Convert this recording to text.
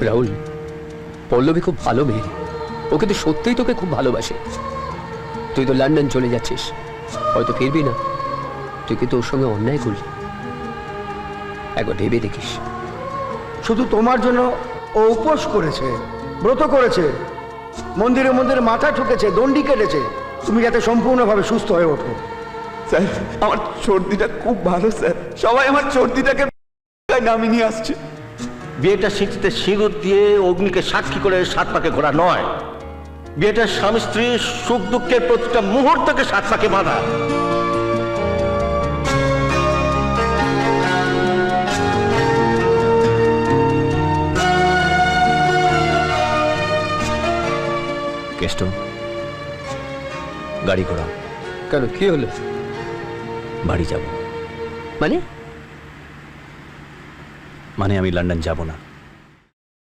রাহুল পল্লবী খুব ভালো মেয়ে ও কিন্তু সত্যিই তোকে খুব ভালোবাসে। তুই তো লন্ডন চলে যাচ্ছিস। হয়তো ফিরবি না। তুই কিন্তু ওর সঙ্গে অন্যায় করলি। একবার ভেবে দেখিস। শুধু তোমার জন্য ও উপোস করেছে ব্রত করেছে মন্দিরে মন্দিরে মাথা ঠুকেছে দণ্ডি কেটেছে। তুমি যাতে সম্পূর্ণভাবে সুস্থ হয়ে ওঠো। স্যার আমার সর্দিটা খুব ভালো স্যার। সবাই আমার সর্দিটাকে নামিয়ে নিয়ে আসছে। বিয়েটা স্মৃতিতে সিঁদুর দিয়ে অগ্নিকে সাক্ষী করে সাত পাকে ঘোরা নয়। বিয়েটা স্বামী স্ত্রী সুখ দুঃখের প্রতিটা মুহূর্তকে সাত পাকে বাঁধা। কেষ্ট গাড়ি ঘোড়া। কেন কি হলো? বাড়ি যাব। মানে? মানে আমি লন্ডন যাব না।